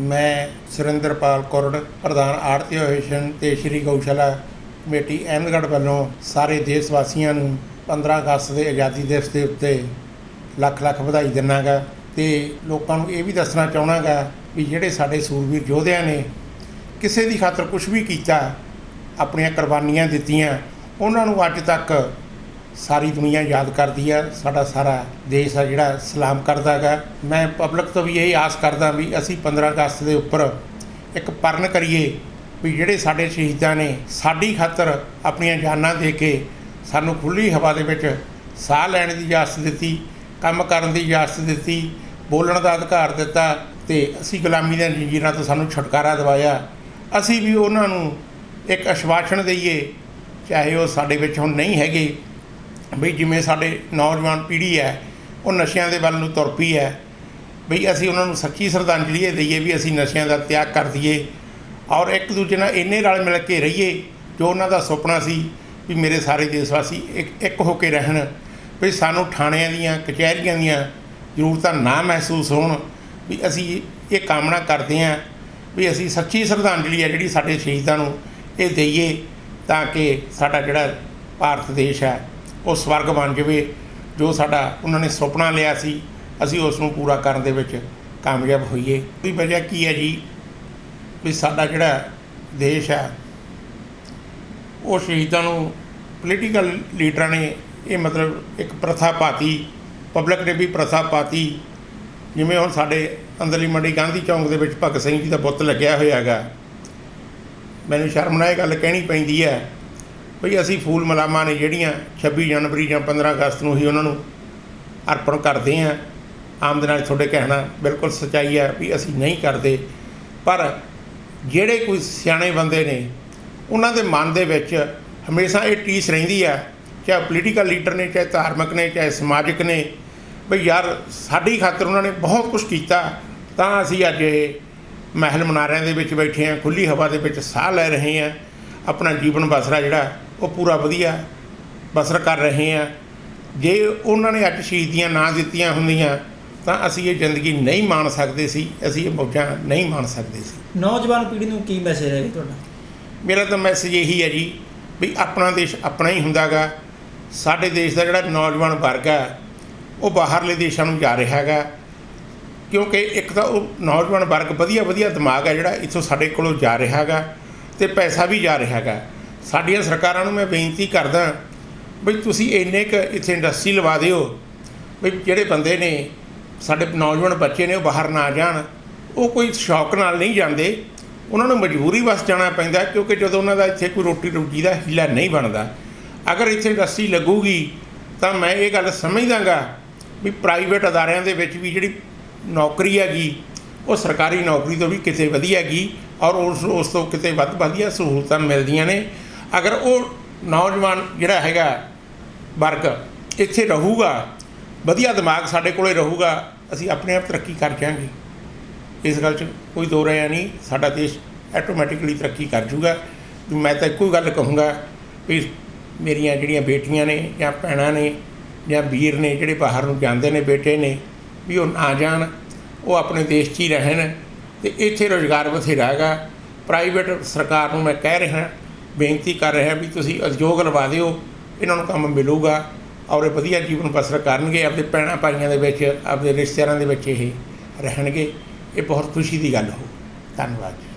ਮੈਂ ਸੁਰਿੰਦਰਪਾਲ ਕੁਰੜ ਪ੍ਰਧਾਨ ਆੜਤੀ ਐਸੋਸੀਏਸ਼ਨ ਤੇ ਸ਼੍ਰੀ ਗਊਸ਼ਾਲਾ ਕਮੇਟੀ ਅਹਿਮਦਗੜ੍ਹ ਵੱਲੋਂ ਸਾਰੇ ਦੇਸ਼ ਵਾਸੀਆਂ ਨੂੰ 15 ਅਗਸਤ ਦੇ ਆਜ਼ਾਦੀ ਦਿਵਸ ਦੇ ਉੱਤੇ ਲੱਖ ਲੱਖ ਵਧਾਈ ਦਿੰਨਾਗਾ ਤੇ ਲੋਕਾਂ ਨੂੰ ਇਹ ਵੀ ਦੱਸਣਾ ਚਾਹਣਾਗਾ ਵੀ ਜਿਹੜੇ ਸਾਡੇ ਸੂਰਬੀਰ ਯੋਧਿਆਂ ਨੇ ਕਿਸੇ ਦੀ ਖਾਤਰ ਕੁਝ ਵੀ ਕੀਤਾ, ਆਪਣੀਆਂ ਕੁਰਬਾਨੀਆਂ ਦਿੱਤੀਆਂ, ਉਹਨਾਂ ਨੂੰ ਅੱਜ ਤੱਕ ਸਾਰੀ ਦੁਨੀਆ ਯਾਦ ਕਰਦੀ ਆ, ਸਾਡਾ ਸਾਰਾ ਦੇਸ਼ ਆ ਜਿਹੜਾ ਸਲਾਮ ਕਰਦਾ ਗਾ ਮੈਂ ਪਬਲਿਕ ਤੋਂ ਵੀ ਇਹ ਆਸ ਕਰਦਾ ਵੀ ਅਸੀਂ 15 ਅਗਸਤ ਦੇ ਉੱਪਰ ਇੱਕ ਪਰਨ ਕਰੀਏ ਵੀ ਜਿਹੜੇ ਸਾਡੇ ਸ਼ਹੀਦਾਂ ਨੇ, ਸਾਡੀ ਖਾਤਰ ਆਪਣੀਆਂ ਜਾਨਾਂ ਦੇ ਕੇ ਸਾਨੂੰ ਖੁੱਲੀ ਹਵਾ ਦੇ ਵਿੱਚ ਸਾਹ ਲੈਣ ਦੀ ਇਜਾਜ਼ਤ ਦਿੱਤੀ, ਕੰਮ ਕਰਨ ਦੀ ਇਜਾਜ਼ਤ ਦਿੱਤੀ, ਬੋਲਣ ਦਾ ਅਧਿਕਾਰ ਦਿੱਤਾ ਤੇ ਅਸੀਂ ਗੁਲਾਮੀ ਦੀਆਂ ਜੰਜੀਰਾਂ ਤੋਂ ਸਾਨੂੰ ਛੁਟਕਾਰਾ ਦਿਵਾਇਆ। ਅਸੀਂ ਵੀ ਉਹਨਾਂ ਨੂੰ ਇੱਕ ਅਸ਼ਵਾਸਨ ਦਈਏ, ਚਾਹੇ ਉਹ ਸਾਡੇ ਵਿੱਚ ਹੁਣ ਨਹੀਂ ਹੈਗੇ ਬਈ ਜਿਵੇਂ ਸਾਡੇ ਨੌਜਵਾਨ ਪੀੜ੍ਹੀ ਹੈ, ਉਹ ਨਸ਼ਿਆਂ ਦੇ ਵੱਲ ਨੂੰ ਤੁਰ ਪਈ ਹੈ, ਬਈ ਅਸੀਂ ਉਹਨਾਂ ਨੂੰ ਸੱਚੀ ਸ਼ਰਧਾਂਜਲੀ ਇਹ ਦਈਏ ਵੀ ਅਸੀਂ ਨਸ਼ਿਆਂ ਦਾ ਤਿਆਗ ਕਰ ਦਈਏ ਔਰ ਇੱਕ ਦੂਜੇ ਨਾਲ ਇੰਨੇ ਰਲ ਮਿਲ ਕੇ ਰਹੀਏ, ਜੋ ਉਹਨਾਂ ਦਾ ਸੁਪਨਾ ਸੀ ਵੀ ਮੇਰੇ ਸਾਰੇ ਦੇਸ਼ ਵਾਸੀ ਇੱਕ ਇੱਕ ਹੋ ਕੇ ਰਹਿਣ ਵੀ ਸਾਨੂੰ ਥਾਣਿਆਂ ਦੀਆਂ, ਕਚਹਿਰੀਆਂ ਦੀਆਂ ਜ਼ਰੂਰਤਾਂ ਨਾ ਮਹਿਸੂਸ ਹੋਣ, ਵੀ ਅਸੀਂ ਇਹ ਕਾਮਨਾ ਕਰਦੇ ਹਾਂ ਵੀ ਅਸੀਂ ਸੱਚੀ ਸ਼ਰਧਾਂਜਲੀ ਹੈ ਜਿਹੜੀ ਸਾਡੇ ਸ਼ਹੀਦਾਂ ਨੂੰ ਇਹ ਦਈਏ ਤਾਂ ਕਿ ਸਾਡਾ ਜਿਹੜਾ ਭਾਰਤ ਦੇਸ਼ ਹੈ ਉਹ ਸਵਰਗ ਬਣ ਜਾਵੇ, ਜੋ ਸਾਡਾ ਉਹਨਾਂ ਨੇ ਸੁਪਨਾ ਲਿਆ ਸੀ, ਅਸੀਂ ਉਸ ਨੂੰ ਪੂਰਾ ਕਰਨ ਦੇ ਵਿੱਚ ਕਾਮਯਾਬ ਹੋਈਏ। ਉਹਦੀ ਵਜ੍ਹਾ ਕੀ ਹੈ ਜੀ? ਵੀ ਸਾਡਾ ਜਿਹੜਾ ਦੇਸ਼ ਹੈ, ਉਹ ਸ਼ਹੀਦਾਂ ਨੂੰ ਪੋਲੀਟੀਕਲ ਲੀਡਰਾਂ ਨੇ ਇਹ ਮਤਲਬ ਇੱਕ ਪ੍ਰਥਾ ਪਾਤੀ ਪਬਲਿਕ ਨੇ ਵੀ ਪ੍ਰਥਾ ਪਾਤੀ। ਜਿਵੇਂ ਹੁਣ ਸਾਡੇ ਅੰਦਰਲੀ ਮੰਡੀ ਗਾਂਧੀ ਚੌਂਕ ਦੇ ਵਿੱਚ ਭਗਤ ਸਿੰਘ ਜੀ ਦਾ ਬੁੱਤ ਲੱਗਿਆ ਹੋਇਆ ਹੈਗਾ। ਮੈਨੂੰ ਸ਼ਰਮ ਨਾਲ ਇਹ ਗੱਲ ਕਹਿਣੀ ਪੈਂਦੀ ਹੈ ਭਈ ਅਸੀਂ ਫੂਲ ਮਲਾਮਾਂ ਨੇ ਜਿਹੜੀਆਂ 26 ਜਨਵਰੀ ਜਾਂ 15 ਅਗਸਤ ਨੂੰ ਹੀ ਉਹਨਾਂ ਨੂੰ ਅਰਪਣ ਕਰਦੇ ਹਾਂ, ਆਮ ਦੇ ਨਾਲ ਤੁਹਾਡੇ ਕਹਿਣਾ ਬਿਲਕੁਲ ਸੱਚਾਈ ਹੈ ਵੀ ਅਸੀਂ ਨਹੀਂ ਕਰਦੇ। ਪਰ ਜਿਹੜੇ ਕੋਈ ਸਿਆਣੇ ਬੰਦੇ ਨੇ, ਉਹਨਾਂ ਦੇ ਮਨ ਦੇ ਵਿੱਚ ਹਮੇਸ਼ਾ ਇਹ ਟੀਸ ਰਹਿੰਦੀ ਆ, ਚਾਹੇ ਪੋਲੀਟੀਕਲ ਲੀਡਰ ਨੇ, ਚਾਹੇ ਧਾਰਮਿਕ ਨੇ, ਚਾਹੇ ਸਮਾਜਿਕ ਨੇ ਵੀ ਯਾਰ ਸਾਡੀ ਖਾਤਰ ਉਹਨਾਂ ਨੇ ਬਹੁਤ ਕੁਝ ਕੀਤਾ, ਤਾਂ ਅਸੀਂ ਅੱਜ ਇਹ ਮਹਿਲ ਮਨਾਰਿਆਂ ਦੇ ਵਿੱਚ ਬੈਠੇ ਹਾਂ ਖੁੱਲੀ ਹਵਾ ਦੇ ਵਿੱਚ ਸਾਹ ਲੈ ਰਹੇ ਹਾਂ, ਆਪਣਾ ਜੀਵਨ ਬਸਰਾ ਜਿਹੜਾ ਉਹ ਪੂਰਾ ਵਧੀਆ ਬਸਰ ਕਰ ਰਹੇ ਹਾਂ। ਜੇ ਉਹਨਾਂ ਨੇ ਅੱਜ ਸ਼ਹੀਦੀਆਂ ਨਾ ਦਿੱਤੀਆਂ ਹੁੰਦੀਆਂ ਤਾਂ ਅਸੀਂ ਇਹ ਜ਼ਿੰਦਗੀ ਨਹੀਂ ਮਾਣ ਸਕਦੇ ਸੀ। ਅਸੀਂ ਇਹ ਮੌਜਾਂ ਨਹੀਂ ਮਾਣ ਸਕਦੇ ਸੀ। ਨੌਜਵਾਨ ਪੀੜ੍ਹੀ ਨੂੰ ਕੀ ਮੈਸੇਜ ਹੈ ਤੁਹਾਡਾ? ਮੇਰਾ ਤਾਂ ਮੈਸੇਜ ਇਹੀ ਹੈ ਜੀ ਵੀ ਆਪਣਾ ਦੇਸ਼ ਆਪਣਾ ਹੀ ਹੁੰਦਾਗਾ। ਸਾਡੇ ਦੇਸ਼ ਦਾ ਜਿਹੜਾ ਨੌਜਵਾਨ ਵਰਗ ਹੈ ਉਹ ਬਾਹਰਲੇ ਦੇਸ਼ਾਂ ਨੂੰ ਜਾ ਰਿਹਾ ਹੈਗਾ। ਕਿਉਂਕਿ ਇੱਕ ਤਾਂ ਉਹ ਨੌਜਵਾਨ ਵਰਗ ਵਧੀਆ ਵਧੀਆ ਦਿਮਾਗ ਹੈ ਜਿਹੜਾ ਇੱਥੋਂ ਸਾਡੇ ਕੋਲੋਂ ਜਾ ਰਿਹਾ ਹੈਗਾ ਤੇ ਪੈਸਾ ਵੀ ਜਾ ਰਿਹਾ ਹੈਗਾ। ਸਾਡੀਆਂ ਸਰਕਾਰਾਂ ਨੂੰ ਮੈਂ ਬੇਨਤੀ ਕਰਦਾ ਵੀ ਤੁਸੀਂ ਇੰਨੇ ਕੁ ਇੱਥੇ ਇੰਡਸਟਰੀ ਲਵਾ ਦਿਓ ਵੀ ਜਿਹੜੇ ਬੰਦੇ ਨੇ ਸਾਡੇ ਨੌਜਵਾਨ ਬੱਚੇ ਨੇ ਉਹ ਬਾਹਰ ਨਾ ਜਾਣ, ਉਹ ਕੋਈ ਸ਼ੌਕ ਨਾਲ ਨਹੀਂ ਜਾਂਦੇ, ਉਹਨਾਂ ਨੂੰ ਮਜਬੂਰੀ ਵਸ ਜਾਣਾ ਪੈਂਦਾ ਕਿਉਂਕਿ ਜਦੋਂ ਉਹਨਾਂ ਦਾ ਇੱਥੇ ਕੋਈ ਰੋਟੀ ਰੋਟੀ ਦਾ ਹੀਲਾ ਨਹੀਂ ਬਣਦਾ। ਅਗਰ ਇੱਥੇ ਇੰਡਸਟਰੀ ਲੱਗੂਗੀ ਤਾਂ ਮੈਂ ਇਹ ਗੱਲ ਸਮਝਦਾਗਾ ਵੀ ਪ੍ਰਾਈਵੇਟ ਅਦਾਰਿਆਂ ਦੇ ਵਿੱਚ ਵੀ ਜਿਹੜੀ ਨੌਕਰੀ ਹੈਗੀ, ਉਹ ਸਰਕਾਰੀ ਨੌਕਰੀ ਤੋਂ ਵੀ ਕਿਤੇ ਵਧੀਆ ਹੈਗੀ ਔਰ ਉਸ ਉਸ ਤੋਂ ਕਿਤੇ ਵੱਧ ਵਧੀਆ ਸਹੂਲਤਾਂ ਮਿਲਦੀਆਂ ਨੇ। ਅਗਰ ਉਹ ਨੌਜਵਾਨ ਜਿਹੜਾ ਹੈਗਾ ਵਰਗ ਇੱਥੇ ਰਹੂਗਾ, ਵਧੀਆ ਦਿਮਾਗ ਸਾਡੇ ਕੋਲੇ ਰਹੂਗਾ, ਅਸੀਂ ਆਪਣੇ ਆਪ ਤਰੱਕੀ ਕਰ ਜਾਵਾਂਗੇ। ਇਸ ਗੱਲ 'ਚ ਕੋਈ ਦੋ ਰਾਇਆ ਨਹੀਂ, ਸਾਡਾ ਦੇਸ਼ ਆਟੋਮੈਟਿਕਲੀ ਤਰੱਕੀ ਕਰ ਜੂਗਾ ਮੈਂ ਤਾਂ ਇੱਕੋ ਹੀ ਗੱਲ ਕਹੂੰਗਾ ਵੀ ਮੇਰੀਆਂ ਜਿਹੜੀਆਂ ਬੇਟੀਆਂ ਨੇ ਜਾਂ ਭੈਣਾਂ ਨੇ ਜਾਂ ਵੀਰ ਨੇ ਜਿਹੜੇ ਬਾਹਰ ਨੂੰ ਜਾਂਦੇ ਨੇ, ਬੇਟੇ ਨੇ, ਵੀ ਉਹ ਨਾ ਜਾਣ, ਉਹ ਆਪਣੇ ਦੇਸ਼ 'ਚ ਹੀ ਰਹਿਣ ਤੇ ਇੱਥੇ ਰੋਜ਼ਗਾਰ ਬਥੇਰਾ ਹੈਗਾ। ਪ੍ਰਾਈਵੇਟ ਸਰਕਾਰ ਨੂੰ ਮੈਂ ਕਹਿ ਰਿਹਾ ਬੇਨਤੀ ਕਰ ਰਿਹਾ ਵੀ ਤੁਸੀਂ ਉਦਯੋਗ ਲਵਾ ਦਿਓ, ਇਹਨਾਂ ਨੂੰ ਕੰਮ ਮਿਲੂਗਾ ਔਰ ਇਹ ਵਧੀਆ ਜੀਵਨ ਬਸਰ ਕਰਨਗੇ ਆਪਣੇ ਭੈਣਾਂ ਭਾਈਆਂ ਦੇ ਵਿੱਚ ਆਪਣੇ ਰਿਸ਼ਤੇਦਾਰਾਂ ਦੇ ਵਿੱਚ ਇਹ ਰਹਿਣਗੇ। ਇਹ ਬਹੁਤ ਖੁਸ਼ੀ ਦੀ ਗੱਲ ਹੋ ਧੰਨਵਾਦ ਜੀ।